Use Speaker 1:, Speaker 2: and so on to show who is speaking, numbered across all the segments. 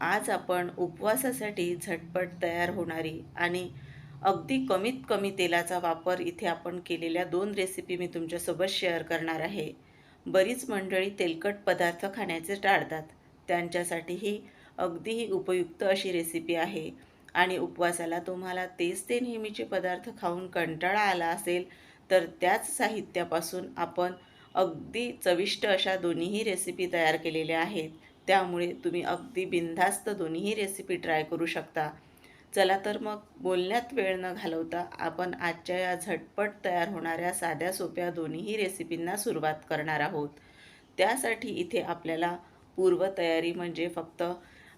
Speaker 1: आज आपण उपवासासाठी झटपट तयार होणारी आणि अगदी कमीत कमी तेलाचा वापर इथे आपण केलेल्या दोन रेसिपी मी तुमच्यासोबत शेअर करणार आहे. बरीच मंडळी तेलकट पदार्थ खाण्याचे टाळतात. त्यांच्यासाठी ही अगदीही उपयुक्त अशी रेसिपी आहे. आणि उपवासाला तुम्हाला तेच ते नेहमीचे पदार्थ खाऊन कंटाळा आला असेल तर त्याच साहित्यापासून आपण अगदी चविष्ट अशा दोन्हीही रेसिपी तयार केलेल्या आहेत. त्यामुळे तुम्ही अगदी बिनधास्त दोन्हीही रेसिपी ट्राय करू शकता. चला तर मग बोलण्यात वेळ न घालवता आपण आजच्या या झटपट तयार होणाऱ्या साध्या सोप्या दोन्हीही रेसिपींना सुरुवात करणार आहोत. त्यासाठी इथे आपल्याला पूर्वतयारी म्हणजे फक्त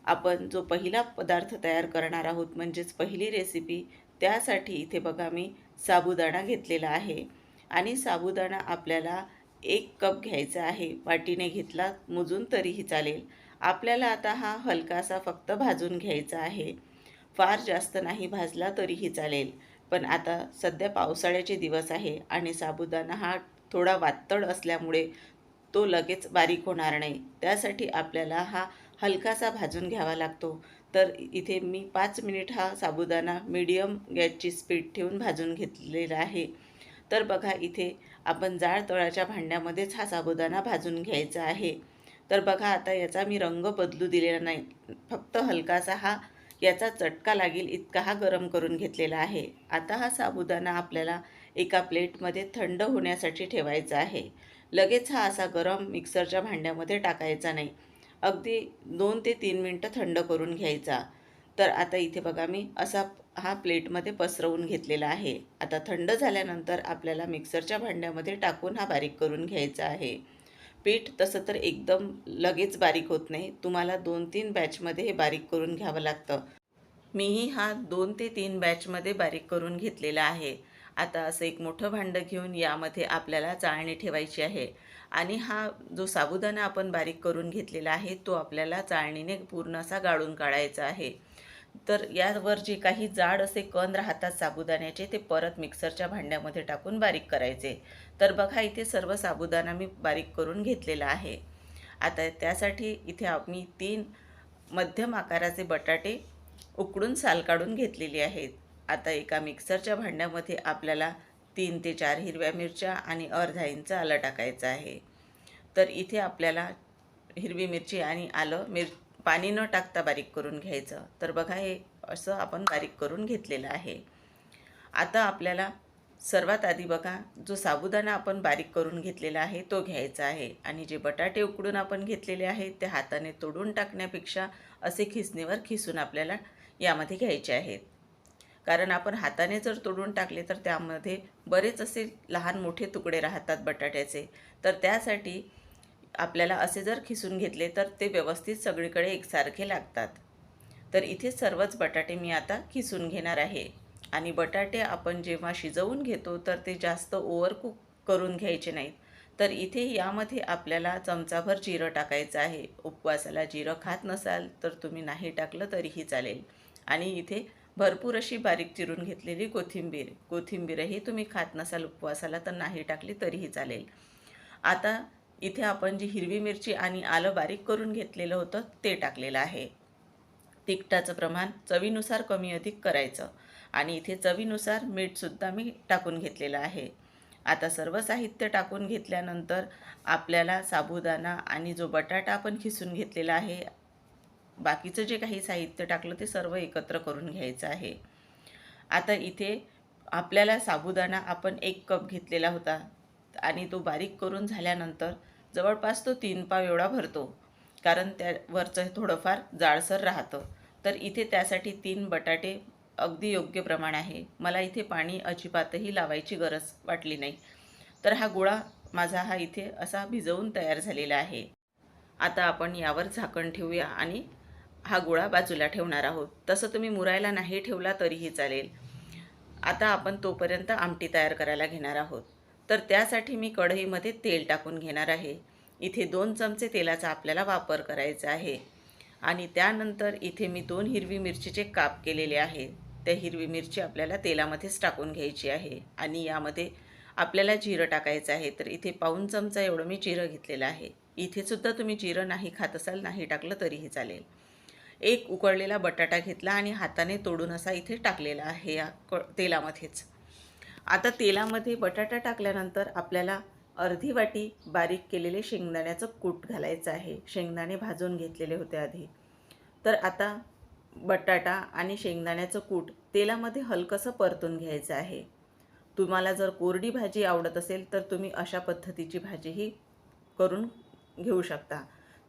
Speaker 1: आपण जो पहिला पदार्थ तयार करणार आहोत म्हणजेच पहिली रेसिपी त्यासाठी इथे बघा मी साबुदाणा घेतलेला आहे. आणि साबुदाणा आपल्याला एक कप घ्यायचा आहे. वाटीने घेतला मोजून तरीही चालेल. आपल्याला आता हा हलकासा फक्त भाजून घ्यायचा आहे. फार जास्त नाही भाजला तरीही चालेल. पण आता सध्या पावसाळ्याचे दिवस आहे आणि साबुदाणा हा थोडा वातड असल्यामुळे तो लगेच बारीक होणार नाही. त्यासाठी आपल्याला हा हलकासा भाजून घ्यावा लागतो. तर इथे मी पाच मिनिट हा साबुदाणा मीडियम गॅसची स्पीड ठेवून भाजून घेतलेला आहे. तर बघा इथे आपण जाड तळाच्या भांड्यामध्येच हा साबुदाणा भाजून घ्यायचा आहे. तर बघा आता याचा मी रंग बदलू दिलेला नाही. फक्त हलकासा हा याचा चटका लागेल इतका हा गरम करून घेतलेला आहे. आता हा साबुदाणा आपल्याला एका प्लेटमध्ये थंड होण्यासाठी ठेवायचा आहे. लगेच हा असा गरम मिक्सरच्या भांड्यामध्ये टाकायचा नाही. अगदी दोन ते तीन मिनटं थंड करून घ्यायचा. तर आता इथे बघा मी असा हा प्लेटमध्ये पसरवून घेतलेला आहे. आता थंड झाल्यानंतर आपल्याला मिक्सरच्या भांड्यामध्ये टाकून हा बारीक करून घ्यायचा आहे. पीठ तसं तर एकदम लगेच बारीक होत नाही. तुम्हाला दोन तीन बॅचमध्ये हे बारीक करून घ्यावं लागतं. मीही हा दोन ते तीन बॅचमध्ये बारीक करून घेतलेला आहे. आता असं एक मोठं भांडं घेऊन यामध्ये आपल्याला चाळणी ठेवायची आहे. आणि हा जो साबुदाणा आपण बारीक करून घेतलेला आहे तो आपल्याला चाळणीने पूर्ण असा गाळून काढायचा आहे. तर यावर जे काही जाड असे कण राहतात साबुदाण्याचे ते परत मिक्सरच्या भांड्यामध्ये टाकून बारीक करायचे. तर बघा इथे सर्व साबुदाणा मी बारीक करून घेतलेला आहे. आता त्यासाठी इथे आम्ही तीन मध्यम आकाराचे बटाटे उकडून साल काढून घेतलेली आहेत. आता एका मिक्सरच्या भांड्यामध्ये आपल्याला तीन ते चार हिरव्या मिरच्या आणि अर्धा इंच आलं टाकायचं आहे. तर इथे आपल्याला हिरवी मिरची आणि आलं मिर पाणी न टाकता बारीक करून घ्यायचं. तर बघा हे असं आपण बारीक करून घेतलेलं आहे. आता आपल्याला सर्वात आधी बघा जो साबुदाणा आपण बारीक करून घेतलेला आहे तो घ्यायचा आहे. आणि जे बटाटे उकडून आपण घेतलेले आहेत ते हाताने तोडून टाकण्यापेक्षा असे खिसणीवर खिसून आपल्याला यामध्ये घ्यायचे आहेत. कारण आपण हाताने जर तोडून टाकले तर त्यामध्ये बरेच असे लहान मोठे तुकडे राहतात बटाट्याचे. तर त्यासाठी आपल्याला असे जर खिसून घेतले तर ते व्यवस्थित सगळीकडे एकसारखे लागतात. तर इथे सर्वच बटाटे मी आता खिसून घेणार आहे. आणि बटाटे आपण जेव्हा शिजवून घेतो तर ते जास्त ओव्हर कुक करून घ्यायचे नाहीत. तर इथे यामध्ये आपल्याला चमचाभर जिरं टाकायचं आहे. उपवासाला जिरं खात नसाल तर तुम्ही नाही टाकलं तरीही चालेल. आणि इथे भरपूर अशी बारीक चिरून घेतलेली कोथिंबीर. कोथिंबीरही तुम्ही खात नसाल उपवासाला तर नाही टाकली तरीही चालेल. आता इथे आपण जी हिरवी मिरची आणि आलं बारीक करून घेतलेलं होतं ते टाकलेलं आहे. तिखटाचं प्रमाण चवीनुसार कमी अधिक करायचं आणि इथे चवीनुसार मीठसुद्धा मी टाकून घेतलेलं आहे. आता सर्व साहित्य टाकून घेतल्यानंतर आपल्याला साबुदाणा आणि जो बटाटा आपण खिसून घेतलेला आहे बाकीचं जे काही साहित्य टाकलं ते सर्व एकत्र करून घ्यायचं आहे. आता इथे आपल्याला साबुदाणा आपण एक कप घेतलेला होता आणि तो बारीक करून झाल्यानंतर जवळपास तो तीन पाव एवढा भरतो. कारण त्यावरचं थोडंफार जाडसर राहतं. तर इथे त्यासाठी तीन बटाटे अगदी योग्य प्रमाण आहे. मला इथे पाणी अजिबातही लावायची गरज वाटली नाही. तर हा गोळा माझा हा इथे असा भिजवून तयार झालेला आहे. आता आपण यावर झाकण ठेवूया आणि हा गोळा बाजूला ठेवणार आहोत. तसं तुम्ही मुरायला नाही ठेवला तरीही चालेल. आता आपण तोपर्यंत आमटी तयार करायला घेणार आहोत. तर त्यासाठी मी कढईमध्ये तेल टाकून घेणार आहे. इथे दोन चमचे तेलाचा आपल्याला वापर करायचा आहे. आणि त्यानंतर इथे मी दोन हिरवी मिरचीचे काप केलेले आहे. त्या हिरवी मिरची आपल्याला तेलामध्येच टाकून घ्यायची आहे. आणि यामध्ये आपल्याला जिरं टाकायचं आहे. तर इथे पाऊन चमचा एवढं मी जिरं घेतलेलं आहे. इथेसुद्धा तुम्ही जिरं नाही खात असाल नाही टाकलं तरीही चालेल. एक उकळलेला बटाटा घेतला आणि हाताने तोडून असा इथे टाकलेला आहे या क तेलामध्येच. आता तेलामध्ये बटाटा टाकल्यानंतर आपल्याला अर्धी वाटी बारीक केलेले शेंगदाण्याचं कूट घालायचं आहे. शेंगदाणे भाजून घेतलेले होते आधी. तर आता बटाटा आणि शेंगदाण्याचं कूट तेलामध्ये हलकंसं परतून घ्यायचं आहे. तुम्हाला जर कोरडी भाजी आवडत असेल तर तुम्ही अशा पद्धतीची भाजीही करून घेऊ शकता.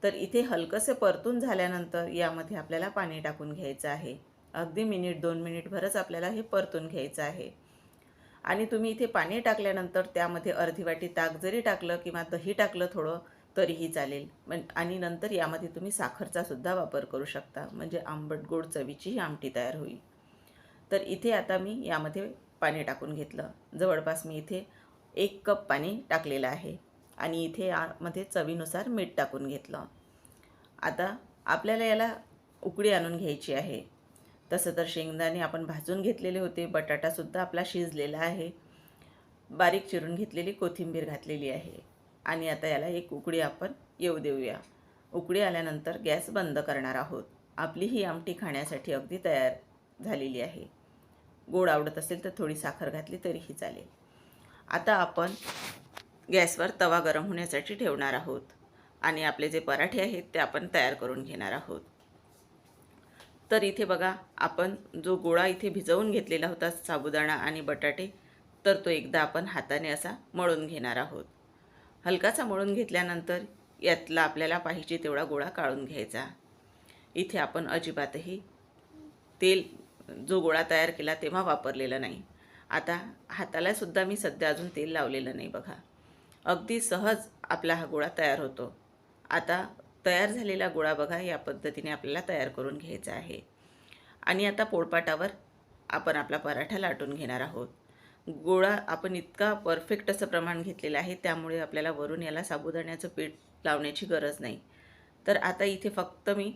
Speaker 1: तर इथे हलकंसे परतून झाल्यानंतर यामध्ये आपल्याला पाणी टाकून घ्यायचं आहे. अगदी मिनिट दोन मिनिटभरच आपल्याला हे परतून घ्यायचं आहे. आणि तुम्ही इथे पाणी टाकल्यानंतर त्यामध्ये अर्धी वाटी ताक जरी टाकलं किंवा दही टाकलं थोडं तरीही चालेल. मग आणि नंतर यामध्ये तुम्ही साखरचा सुद्धा वापर करू शकता. म्हणजे आंबट गोड चवीची ही आमटी तयार होईल. तर इथे आता मी यामध्ये पाणी टाकून घेतलं. जवळपास मी इथे एक कप पाणी टाकलेलं आहे. आणि इथे यामध्ये चवीनुसार मीठ टाकून घेतलं. आता आपल्याला याला उकडी आणून घ्यायची आहे. तसं तर शेंगदाणे आपण भाजून घेतलेले होते बटाटासुद्धा आपला शिजलेला आहे. बारीक चिरून घेतलेली कोथिंबीर घातलेली आहे. आणि आता याला एक उकडी आपण येऊ देऊया. उकडी आल्यानंतर गॅस बंद करणार आहोत. आपली ही आमटी खाण्यासाठी अगदी तयार झालेली आहे. गोड आवडत असेल तर थोडी साखर घातली तरीही चालेल. आता आपण गॅसवर तवा गरम होण्यासाठी ठेवणार आहोत. आणि आपले जे पराठे आहेत ते आपण तयार करून घेणार आहोत. तर इथे बघा आपण जो गोळा इथे भिजवून घेतलेला होता साबुदाणा आणि बटाटे तर तो एकदा आपण हाताने असा मळून घेणार आहोत. हलकासा मळून घेतल्यानंतर यातला आपल्याला पाहिजे तेवढा गोळा काढून घ्यायचा. इथे आपण अजिबातही तेल जो गोळा तयार केला तेव्हा वापरलेला नाही. आता हातालासुद्धा मी सध्या अजून तेल लावलेलं नाही बघा. अगदी सहज आपला हा गोळा तयार होतो. आता तयार झालेला गोळा बघा या पद्धतीने आपल्याला तयार करून घ्यायचा आहे. आणि आता पोळपाटावर आपण आपला पराठा लाटून घेणार आहोत. गोळा आपण इतका परफेक्ट असं प्रमाण घेतलेलं आहे त्यामुळे आपल्याला वरून याला साबुदाण्याचं पीठ लावण्याची गरज नाही. तर आता इथे फक्त मी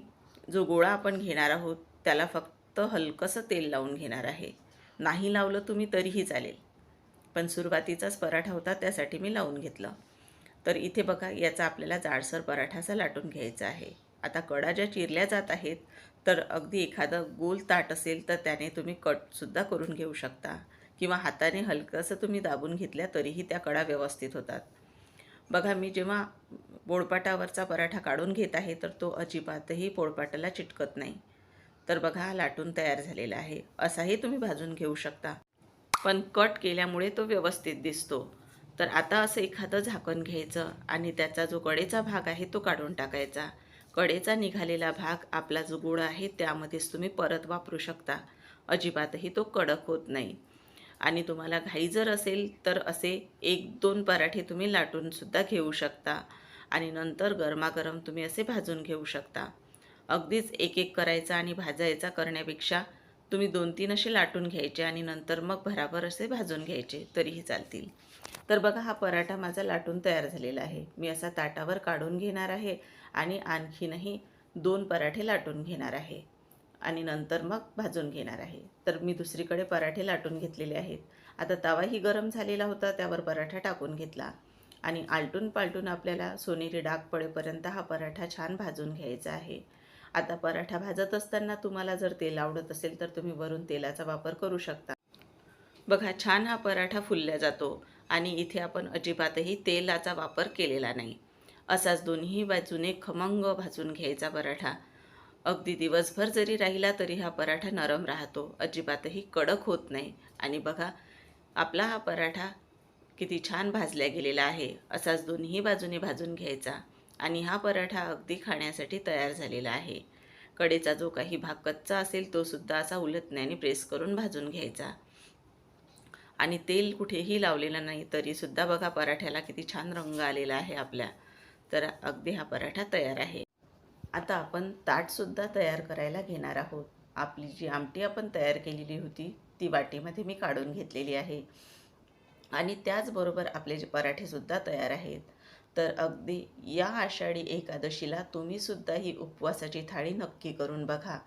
Speaker 1: जो गोळा आपण घेणार आहोत त्याला फक्त हलकंसं तेल लावून घेणार आहे. नाही लावलं तुम्ही तरीही चालेल. पण सुरुवातीचाच पराठा होता त्यासाठी मी लावून घेतलं. तर इथे बघा याचा आपल्याला जाडसर पराठा असा लाटून घ्यायचा आहे. आता कडा ज्या चिरल्या जात आहेत तर अगदी एखादं गोल ताट असेल तर त्याने तुम्ही कटसुद्धा करून घेऊ शकता. किंवा हाताने हलकंसं तुम्ही दाबून घेतल्या तरीही त्या कडा व्यवस्थित होतात. बघा मी जेव्हा पोळपाटावरचा पराठा काढून घेत आहे तर तो अजिबातही पोळपाटाला चिटकत नाही. तर बघा हा लाटून तयार झालेला आहे. असाही तुम्ही भाजून घेऊ शकता. पण कट केल्यामुळे तो व्यवस्थित दिसतो. तर आता असं एखादं झाकण घ्यायचं आणि त्याचा जो कडेचा भाग आहे तो काढून टाकायचा. कडेचा निघालेला भाग आपला जो गुळ आहे त्यामध्येच तुम्ही परत वापरू शकता. अजिबातही तो कडक होत नाही. आणि तुम्हाला घाई जर असेल तर असे एक दोन पराठे तुम्ही लाटूनसुद्धा घेऊ शकता. आणि नंतर गरमागरम तुम्ही असे भाजून घेऊ शकता. अगदीच एक एक करायचा आणि भाजायचा करण्यापेक्षा तुम्ही दोन तीन असे लाटून घ्यायचे आणि नंतर मग भराभर असे भाजून घ्यायचे तरीही चालतील. तर बघा हा पराठा माझा लाटून तयार झालेला आहे. मी असा ताटावर काढून घेणार आहे आणि आणखीनही दोन पराठे लाटून घेणार आहे आणि नंतर मग भाजून घेणार आहे. तर मी दुसरीकडे पराठे लाटून घेतलेले आहेत. आता तवाही गरम झालेला होता त्यावर पराठा टाकून घेतला आणि आलटून पालटून आपल्याला सोनेरी डाग पडेपर्यंत हा पराठा छान भाजून घ्यायचा आहे. आता पराठा भाजत असताना तुम्हाला जर तेल आवडत असेल तर तुम्ही वरून तेलाचा वापर करू शकता. बघा छान हा पराठा फुलल्या जातो आणि इथे आपण अजिबातही तेलाचा वापर केलेला नाही. असाच दोन्ही बाजूने खमंग भाजून घ्यायचा पराठा. अगदी दिवसभर जरी राहिला तरी हा पराठा नरम राहतो अजिबातही कडक होत नाही. आणि बघा आपला हा पराठा किती छान भाजल्या गेलेला आहे. असाच दोन्ही बाजूने भाजून घ्यायचा. आणि हा पराठा अगदी खाण्यासाठी तयार झालेला आहे. कडेचा जो काही भाग कच्चा असेल तो सुद्धा असा उलटण्याने प्रेस करून भाजून घ्यायचा. आणि तेल कुठेही लावलेलं नाही तरीसुद्धा बघा पराठ्याला किती छान रंग आलेला आहे आपल्या. तर अगदी हा पराठा तयार आहे. आता आपण ताटसुद्धा तयार करायला घेणार आहोत. आपली जी आमटी आपण तयार केलेली होती ती वाटीमध्ये मी काढून घेतलेली आहे. आणि त्याचबरोबर आपले जे पराठेसुद्धा तयार आहेत तर अगदी या आषाढी एकादशीला तुम्हीसुद्धा ही उपवासाची थाळी नक्की करून बघा.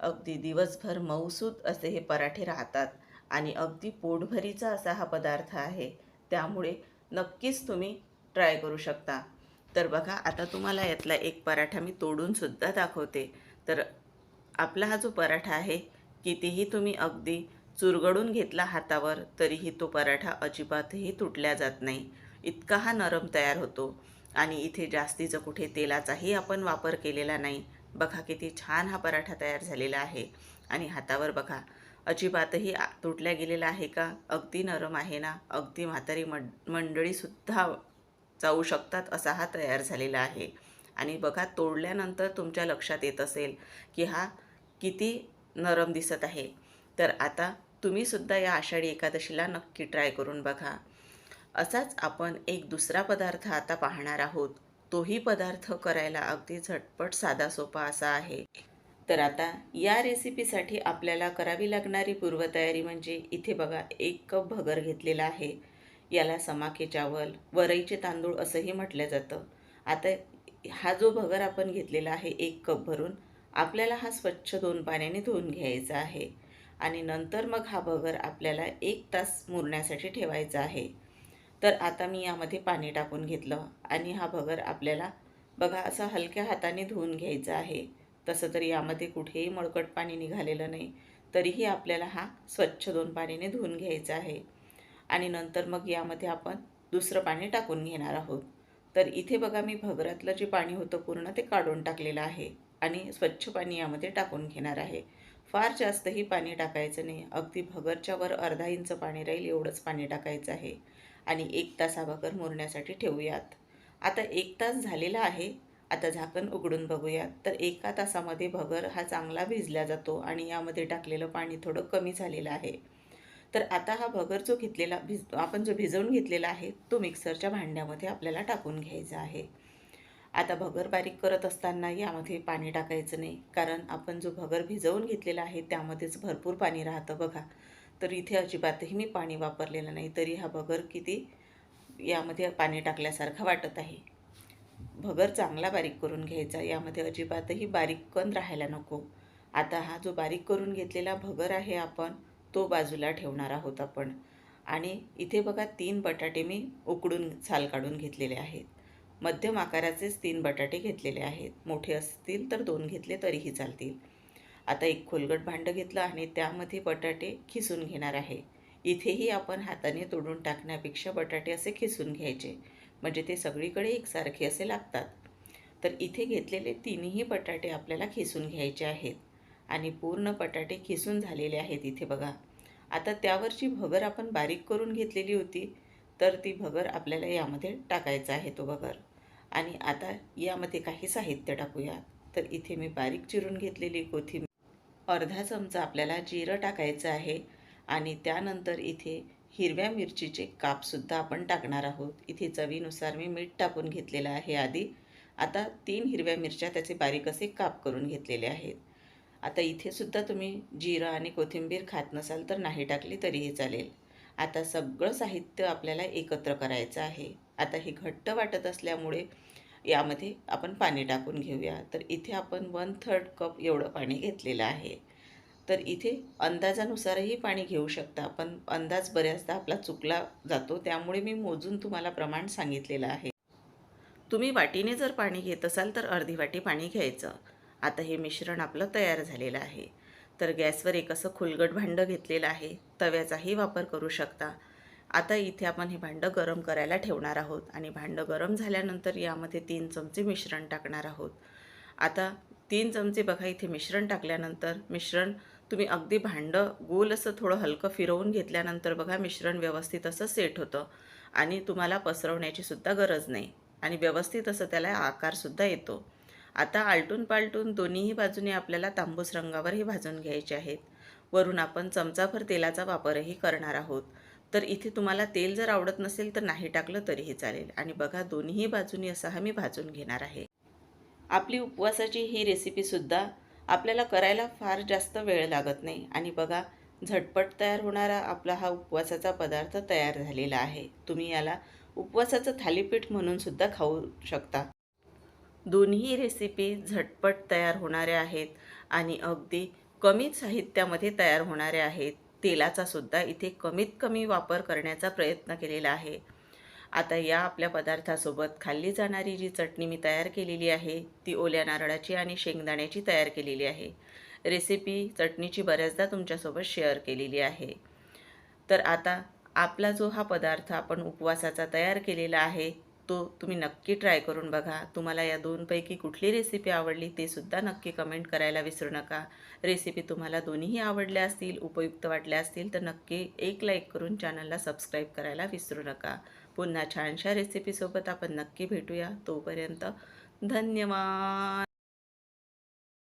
Speaker 1: अगदी दिवसभर मऊसूद असे हे पराठे राहतात आणि अगदी पोटभरीचा असा हा पदार्थ आहे. त्यामुळे नक्कीच तुम्ही ट्राय करू शकता. तर बघा आता तुम्हाला यातला एक पराठा मी तोडूनसुद्धा दाखवते. तर आपला हा जो पराठा आहे कितीही तुम्ही अगदी चुरगडून घेतला हातावर तरीही तो पराठा अजिबातही तुटल्या जात नाही. इतका हा नरम तयार होतो. आणि इथे जास्तीचं कुठे तेलाचाही आपण वापर केलेला नाही. बघा किती छान हा पराठा तयार झालेला आहे. आणि हातावर बघा अजिबातही आ- तुटल्या गेलेला आहे का? अगदी नरम आहे ना? अगदी म्हातारी मंड मंडळीसुद्धा जाऊ शकतात असा हा तयार झालेला आहे. आणि बघा तोडल्यानंतर तुमच्या लक्षात येत असेल की हा किती नरम दिसत आहे. तर आता तुम्हीसुद्धा या आषाढी एकादशीला नक्की ट्राय करून बघा. असाच आपण एक दुसरा पदार्थ आता पाहणार आहोत. तोही पदार्थ करायला अगदी झटपट साधा सोपा असा आहे. तर आता या रेसिपीसाठी आपल्याला करावी लागणारी पूर्वतयारी म्हणजे इथे बघा एक कप भगर घेतलेला आहे. याला समाके चावल वरईचे तांदूळ असंही म्हटलं जातं. आता हा जो भगर आपण घेतलेला आहे एक कप भरून आपल्याला हा स्वच्छ दोन पाण्याने धुवून घ्यायचा आहे. आणि नंतर मग हा भगर आपल्याला एक तास मुरण्यासाठी ठेवायचा आहे. तर आता मी यामध्ये पाणी टाकून घेतलं आणि हा भगर आपल्याला बघा असा हलक्या हाताने धुवून घ्यायचा आहे. तसं तर यामध्ये कुठेही मळकट पाणी निघालेलं नाही. तरीही आपल्याला हा स्वच्छ दोन पाणीने धुवून घ्यायचा आहे. आणि नंतर मग यामध्ये आपण दुसरं पाणी टाकून घेणार आहोत. तर इथे बघा मी भगरातलं जे पाणी होतं पूर्ण ते काढून टाकलेलं आहे आणि स्वच्छ पाणी यामध्ये टाकून घेणार आहे. फार जास्तही पाणी टाकायचं नाही. अगदी भगरच्या वर अर्धा इंच पाणी राहील एवढंच पाणी टाकायचं आहे. आणि एक तास मुरण्यासाठी ठेवूयात. आता एक तास झालेला आहे. आता झाकण उघडून बघूयात. तर एका तासामध्ये भगर हा चांगला भिजला जातो आणि यामध्ये टाकलेलं पाणी थोडं कमी झालेलं आहे. तर आता हा भगर जो घेतलेला भिज आपण जो भिजवून घेतलेला आहे तो मिक्सरच्या भांड्यामध्ये आपल्याला टाकून घ्यायचा आहे. आता भगर बारीक करत असताना यामध्ये पाणी टाकायचं नाही. कारण आपण जो भगर भिजवून घेतलेला आहे त्यामध्येच भरपूर पाणी राहतं बघा. तर इथे अजिबातही मी पाणी वापरलेलं नाही तरी हा भगर किती यामध्ये पाणी टाकल्यासारखा वाटत आहे. भगर चांगला बारीक करून घ्यायचा यामध्ये अजिबातही बारीक कण राहायला नको. आता हा जो बारीक करून घेतलेला भगर आहे आपण तो बाजूला ठेवणार आहोत आपण. आणि इथे बघा तीन बटाटे मी उकडून साल काढून घेतलेले आहेत. मध्यम आकाराचेच तीन बटाटे घेतलेले आहेत. मोठे असतील तर दोन घेतले तरीही चालतील. आता एक खोलगट भांडं घेतलं आणि त्यामध्ये बटाटे खिसून घेणार आहे. इथेही आपण हाताने तोडून टाकण्यापेक्षा बटाटे असे खिसून घ्यायचे म्हणजे ते सगळीकडे एकसारखे असे लागतात. तर इथे घेतलेले तिन्ही बटाटे आपल्याला खिसून घ्यायचे आहेत. आणि पूर्ण बटाटे खिसून झालेले आहेत इथे बघा. आता त्यावरची भगर आपण बारीक करून घेतलेली होती तर ती भगर आपल्याला यामध्ये टाकायचा आहे तो भगर. आणि आता यामध्ये काही साहित्य टाकूया. तर इथे मी बारीक चिरून घेतलेली कोथिंबीर अर्धा चमचा आपल्याला जिरं टाकायचं आहे आणि त्यानंतर इथे हिरव्या मिरचीचे कापसुद्धा आपण टाकणार आहोत. इथे चवीनुसार मी मीठ टाकून घेतलेलं आहे आधी. आता तीन हिरव्या मिरच्या त्याचे बारीक असे काप करून घेतलेले आहेत. आता इथेसुद्धा तुम्ही जिरं आणि कोथिंबीर खात नसाल तर नाही टाकली तरीही चालेल. आता सगळं साहित्य आपल्याला एकत्र करायचं आहे. आता हे घट्ट वाटत असल्यामुळे यामध्ये आपण पाणी टाकून घेऊया. तर इथे आपण वन थर्ड कप एवढं पाणी घेतलेलं आहे. तर इथे अंदाजानुसारही पाणी घेऊ शकता पण अंदाज बऱ्याचदा आपला चुकला जातो त्यामुळे मी मोजून तुम्हाला प्रमाण सांगितलेलं आहे. तुम्ही वाटीने जर पाणी घेत असाल तर अर्धी वाटी पाणी घ्यायचं. आता हे मिश्रण आपलं तयार झालेलं आहे. तर गॅसवर एक असं खुलगट भांडं घेतलेलं आहे. तव्याचाही वापर करू शकता. आता इथे आपण हे भांडं गरम करायला ठेवणार आहोत आणि भांडं गरम झाल्यानंतर यामध्ये तीन चमचे मिश्रण टाकणार आहोत. आता तीन चमचे बघा इथे मिश्रण टाकल्यानंतर मिश्रण तुम्ही अगदी भांडं गोल असं थोडं हलकं फिरवून घेतल्यानंतर बघा मिश्रण व्यवस्थित असं सेट होतं आणि तुम्हाला पसरवण्याची सुद्धा गरज नाही आणि व्यवस्थित असं त्याला आकारसुद्धा येतो. आता आलटून पालटून दोन्हीही बाजूने आपल्याला तांबूस रंगावर हे भाजून घ्यायचे आहेत. वरून आपण चमचाभर तेलाचा वापरही करणार आहोत. तर इथे तुम्हाला तेल जर आवडत नसेल तर नाही टाकलं तरीही चालेल. आणि बघा दोन्ही बाजूनी असा हा मी भाजून घेणार आहे. आपली उपवासाची ही रेसिपीसुद्धा आपल्याला करायला फार जास्त वेळ लागत नाही. आणि बघा झटपट तयार होणारा आपला हा उपवासाचा पदार्थ तयार झालेला आहे. तुम्ही याला उपवासाचं थालीपीठ म्हणूनसुद्धा खाऊ शकता. दोन्ही रेसिपी झटपट तयार होणाऱ्या आहेत आणि अगदी कमी साहित्यामध्ये तयार होणाऱ्या आहेत. तेलाचा सुद्धा इथे कमीत कमी वापर करण्याचा प्रयत्न केलेला आहे. आता या आपल्या पदार्थासोबत खाल्ली जाणारी जी चटणी मी तयार केलेली आहे ती ओल्या नारळाची आणि शेंगदाण्याची तयार केलेली आहे. रेसिपी चटणीची बऱ्याचदा तुमच्यासोबत शेअर केलेली आहे. तर आता आपला जो हा पदार्थ आपण उपवासाचा तयार केलेला आहे तो तुम्ही नक्की ट्राय करून बघा. तुम्हाला या दोनपैकी कुठली रेसिपी आवडली ते सुद्धा नक्की कमेंट करायला विसरू नका. रेसिपी तुम्हाला दोन्हीही आवडल्या असतील उपयुक्त वाटल्या असतील तर नक्की एक लाईक करून चॅनलला सबस्क्राईब करायला विसरू नका. पुन्हा छानशा रेसिपीसोबत आपण नक्की भेटूया. तोपर्यंत धन्यवाद!